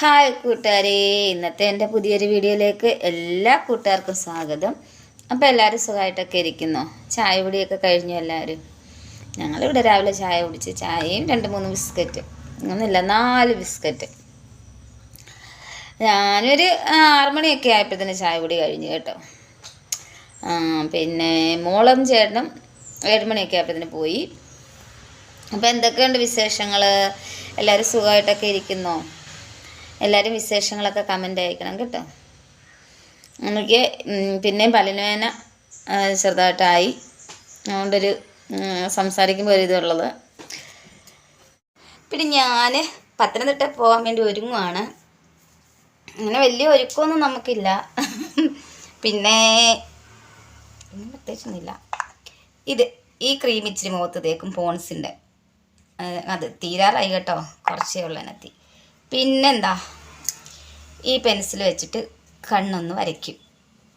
Hi കൂട്ടുകാരെ ഇന്നത്തെ എന്റെ പുതിയൊരു വീഡിയോയിലേക്ക് എല്ലാ കൂട്ടുകാർക്കും സ്വാഗതം. അപ്പോൾ എല്ലാവരും സുഖമായിട്ടൊക്കെ ഇരിക്കുന്നു? ചായ പൊടിയൊക്കെ കഴിഞ്ഞു എല്ലാവരും? ഞങ്ങളിവിടെ രാവിലെ ചായ കുടിച്ച് ചായയും രണ്ട് മൂന്ന് ബിസ്ക്കറ്റ്. ഒന്നുമില്ല നാല് ബിസ്ക്കറ്റ്. ഞാനൊരു ആറുമണിയൊക്കെ ആയപ്പോഴത്തേന് ചായ പൊടി കഴിഞ്ഞു കേട്ടോ. പിന്നെ മോളും ചേട്ടനും ഏഴ് മണിയൊക്കെ ആയപ്പോഴത്തേന് പോയി. അപ്പോൾ എന്തൊക്കെയുണ്ട് വിശേഷങ്ങൾ എല്ലാവരും സുഖമായിട്ടൊക്കെ ഇരിക്കുന്നോ? എല്ലാവരും വിശേഷങ്ങളൊക്കെ കമന്റ് അയക്കണം കേട്ടോ. എനിക്ക് പിന്നെയും പല്ലിനുവേന ചെറുതായിട്ടായി. അതുകൊണ്ടൊരു സംസാരിക്കുമ്പോൾ ഒരു ഇതുള്ളത്. പിന്നെ ഞാൻ പത്തനംതിട്ട പോകാൻ വേണ്ടി ഒരുങ്ങുവാണ്. അങ്ങനെ വലിയ ഒരുക്കമൊന്നും നമുക്കില്ല. പിന്നെ പിന്നെ പ്രത്യേകിച്ചൊന്നുമില്ല. ഇത് ഈ ക്രീം ഇച്ചിരി മുഖത്ത് തേക്കും പോൺസിന്റെ അത് തീരാറായി കേട്ടോ. കുറച്ചേ ഉള്ളൂ പിന്നെന്താ? ഈ പെൻസിൽ വെച്ചിട്ട് കണ്ണൊന്ന് വരയ്ക്കും.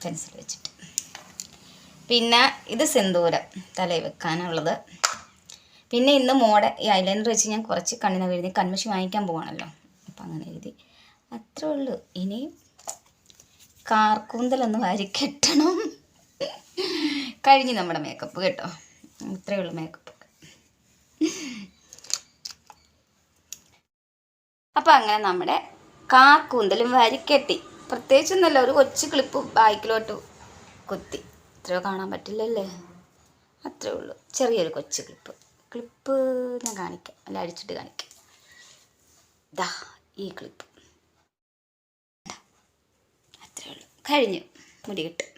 പെൻസിൽ വെച്ചിട്ട്. പിന്നെ ഇത് സിന്ദൂരം തലയിൽ വെക്കാനുള്ളത്. പിന്നെ ഇന്ന് മോടെ ഈ ഐലൈനർ വെച്ച് ഞാൻ കുറച്ച് കണ്ണിനെ എഴുതി കൺമഷി വാങ്ങിക്കാൻ പോകണമല്ലോ അപ്പം അങ്ങനെ എഴുതി. അത്രേ ഉള്ളൂ. ഇനി കാർക്കൂന്തലൊന്ന് വാരി കെട്ടണം. കഴിഞ്ഞു നമ്മുടെ മേക്കപ്പ് കേട്ടോ. ഇത്രയേ ഉള്ളൂ മേക്കപ്പ് അപ്പം അങ്ങനെ നമ്മുടെ കാക്കൂന്തലും വരിക്കെട്ടി. പ്രത്യേകിച്ചൊന്നുമല്ല ഒരു കൊച്ചു ക്ലിപ്പ് ബാക്കിലോട്ട് കുത്തി. ഇത്രയോ കാണാൻ പറ്റില്ലല്ലേ? അത്രേ ഉള്ളൂ. ചെറിയൊരു കൊച്ചു ക്ലിപ്പ്. ക്ലിപ്പ് ഞാൻ കാണിക്കാം. അല്ല അടിച്ചിട്ട് കാണിക്കാം. ദാ ഈ ക്ലിപ്പ്. അത്രേ ഉള്ളൂ. കഴിഞ്ഞു. മുടി കിട്ടും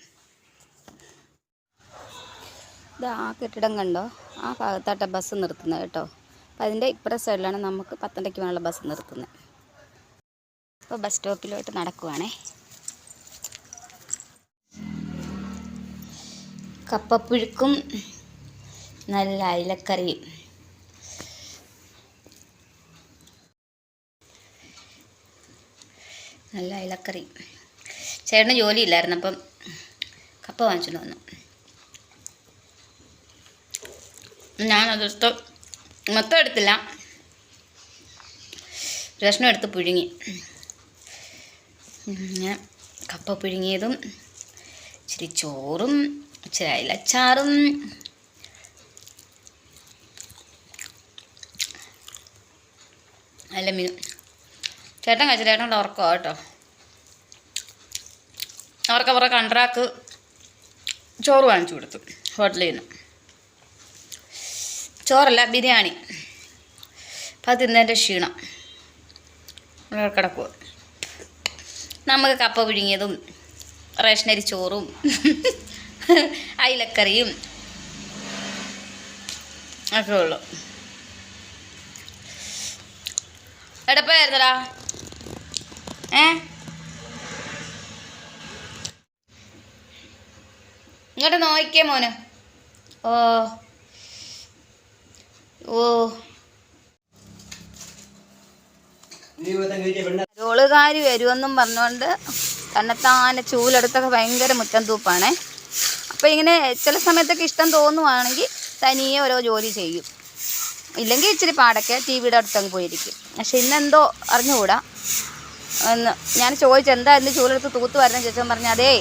ഇത് ആ കെട്ടിടം കണ്ടോ? ആ ഭാഗത്താട്ട ബസ് നിർത്തുന്നത് കേട്ടോ. അപ്പം അതിന്റെ ഇപ്പുറ സൈഡിലാണ് നമുക്ക് പത്തനംതിട്ടയ്ക്ക് വേണമുള്ള ബസ് നിർത്തുന്നത്. അപ്പോൾ ബസ് സ്റ്റോപ്പിലോട്ട് നടക്കുവാണേ. കപ്പപ്പുഴുക്കും നല്ല അയിലക്കറിയും. നല്ല അയിലക്കറി ചേട്ടന് ജോലിയില്ലായിരുന്നു അപ്പം കപ്പ വാങ്ങിച്ചുകൊണ്ട് വന്നു. ഞാനതെടുത്ത് മൊത്തം എടുത്തില്ല. കഷ്ണം എടുത്ത് പുഴുങ്ങി. പിന്നെ കപ്പ പുഴുങ്ങിയതും ഇച്ചിരി ചോറും ഇച്ചിരി അയിലച്ചാറും. അല്ല മീൻ. ചേട്ടൻ കഴിച്ചു ചേട്ടന്റെ ഉറക്കുക കേട്ടോ. അവർക്ക് അവരുടെ കണ്ട്രാക്ക് ചോറ് വാങ്ങിച്ചു കൊടുത്തു ഹോട്ടലിൽ നിന്ന്. ചോറല്ല ബിരിയാണി. അപ്പം അത് തിന്നതിന്റെ ക്ഷീണം. കിടക്കുക നമുക്ക് കപ്പ പിഴുങ്ങിയതും റേഷനരി ചോറും അയിലക്കറിയും ഒക്കെ ഉള്ളു. എടപ്പായിരുന്നടാ ഏ? ഇങ്ങോട്ട് നോക്കിയേ മോന്. ഓ. ഓ. റോളുകാരി വരുമെന്നും പറഞ്ഞുകൊണ്ട് തന്നെത്താനെ ചൂലെടുത്തൊക്കെ ഭയങ്കര മുറ്റം തൂപ്പാണേ. അപ്പോൾ ഇങ്ങനെ ചില സമയത്തൊക്കെ ഇഷ്ടം തോന്നുവാണെങ്കിൽ തനിയെ ഓരോ ജോലി ചെയ്യും. ഇല്ലെങ്കിൽ ഇച്ചിരി പാടൊക്കെ ടി വിയുടെ അടുത്തങ്ങ് പോയിരിക്കും. പക്ഷെ ഇന്നെന്തോ അറിഞ്ഞുകൂടാ. എന്ന് ഞാൻ ചോദിച്ചു എന്താ എന്ത് ചൂലെടുത്ത് തൂത്ത് വരുന്ന ചോദിച്ചാൽ പറഞ്ഞു അതേ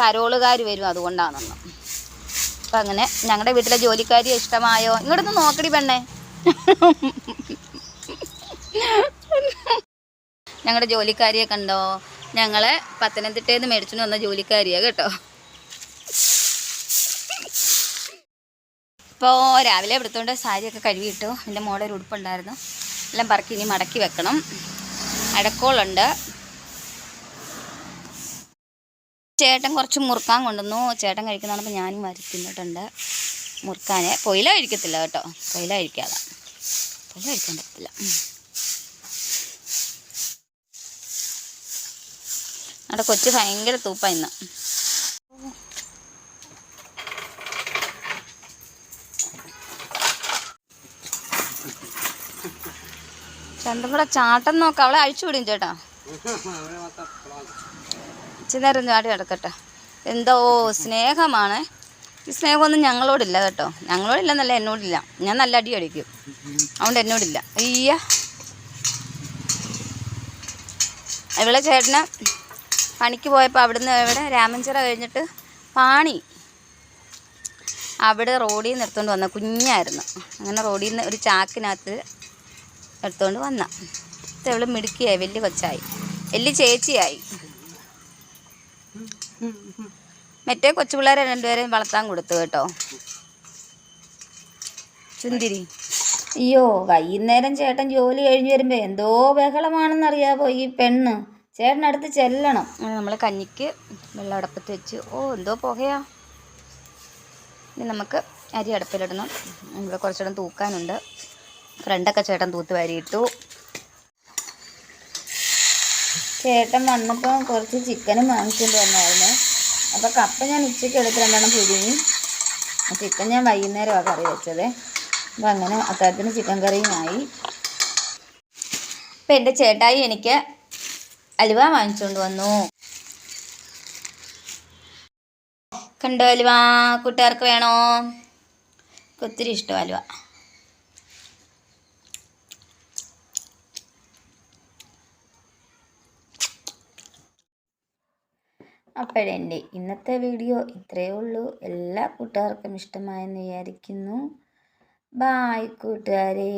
കരോളുകാർ വരും അതുകൊണ്ടാണെന്ന്. അപ്പം അങ്ങനെ ഞങ്ങളുടെ വീട്ടിലെ ജോലിക്കാരി ഇഷ്ടമായോ? ഇങ്ങോട്ടൊന്ന് നോക്കടി പെണ്ണേ. ഞങ്ങളുടെ ജോലിക്കാരിയെ കണ്ടോ? ഞങ്ങളെ പത്തനംതിട്ടയിൽ നിന്ന് മേടിച്ചു വന്ന ജോലിക്കാരിയാ കേട്ടോ. ഇപ്പോൾ രാവിലെ എടുത്തുകൊണ്ട് സാരിയൊക്കെ കഴുകിയിട്ടു. എന്റെ മോളെ ഒരു ഉടുപ്പുണ്ടായിരുന്നു. എല്ലാം പറക്കി ഇനി മടക്കി വെക്കണം. അടക്കോളുണ്ട്. ചേട്ടൻ കുറച്ച് മുറുക്കാൻ കൊണ്ടുവന്നു. ചേട്ടൻ കഴിക്കുന്നതാണ് ഞാനും വരി തിന്നിട്ടുണ്ട് മുറുക്കാനെ. പൊയില കഴിക്കത്തില്ല കേട്ടോ. പൊയില കഴിക്കാതെ പൊയില കഴിക്കാൻ പറ്റില്ല. അവിടെ കൊച്ചു ഭയങ്കര തൂപ്പ ഇന്ന്. ചന്തമ്പുഴ ചാട്ടം നോക്കാം. അവളെ അഴിച്ചു വിടും ചേട്ടാ. ചിന്നേരം നേരം ചാടി കിടക്കട്ടെ എന്തോ സ്നേഹമാണ്. ഈ സ്നേഹമൊന്നും ഞങ്ങളോടില്ല കേട്ടോ. ഞങ്ങളോടില്ല ഞങ്ങളോടില്ലെന്നല്ല എന്നോടില്ല. ഞാൻ നല്ല അടി അടിക്കും. അതുകൊണ്ട് എന്നോടില്ല. അയ്യ. ഇവിടെ ചേട്ടന് പണിക്ക് പോയപ്പോൾ അവിടുന്ന് ഇവിടെ രാമഞ്ചിറ കഴിഞ്ഞിട്ട് പാണി. അവിടെ റോഡിൽ നിന്ന് എടുത്തുകൊണ്ട് വന്ന കുഞ്ഞായിരുന്നു. അങ്ങനെ റോഡിൽ നിന്ന് ഒരു ചാക്കിനകത്ത് എടുത്തുകൊണ്ട് വന്ന. ഇവൾ മിടുക്കിയായി വലിയ കൊച്ചായി. വലിയ ചേച്ചിയായി. മറ്റേ കൊച്ചു പിള്ളേരെ രണ്ടുപേരെയും വളർത്താൻ കൊടുത്തു കേട്ടോ. ചുന്തിരി അയ്യോ വൈകുന്നേരം ചേട്ടൻ ജോലി കഴിഞ്ഞു വരുമ്പോൾ എന്തോ ബഹളമാണെന്നറിയാമോ ഈ പെണ്ണ്? ചേട്ടനടുത്ത് ചെല്ലണം. നമ്മൾ കഞ്ഞിക്ക് വെള്ളം അടപ്പത്ത് വെച്ച് ഓ എന്തോ പുകയാ. ഇനി നമുക്ക് അരി അടുപ്പിലിടണം. ഇവിടെ കുറച്ചിടം തൂക്കാനുണ്ട്. ഫ്രണ്ടൊക്കെ ചേട്ടൻ തൂത്ത് വാരിയിട്ടു ചേട്ടൻ വന്നപ്പോൾ കുറച്ച് ചിക്കനും വാങ്ങിച്ചുകൊണ്ട് വന്നായിരുന്നു. അപ്പോൾ കപ്പ ഞാൻ ഉച്ചയ്ക്ക് എടുത്ത് രണ്ടെണ്ണം പുഴുങ്ങി. ചിക്കൻ ഞാൻ വൈകുന്നേരമാണ് കറി വെച്ചത്. അപ്പോൾ അങ്ങനെ അത്താഴത്തിന് ചിക്കൻ കറിയുമായി ഇപ്പം എന്റെ ചേട്ടായി എനിക്ക് അലുവ വാങ്ങിച്ചുകൊണ്ട് വന്നു. കണ്ടോ അലുവ? കൂട്ടുകാർക്ക് വേണോ? ഒത്തിരി ഇഷ്ടം അലുവ. അപ്പോഴെന്റെ ഇന്നത്തെ വീഡിയോ ഇത്രയേ ഉള്ളൂ. എല്ലാ കൂട്ടുകാർക്കും ഇഷ്ടമായെന്ന് വിചാരിക്കുന്നു. ബായ് കൂട്ടുകാരേ.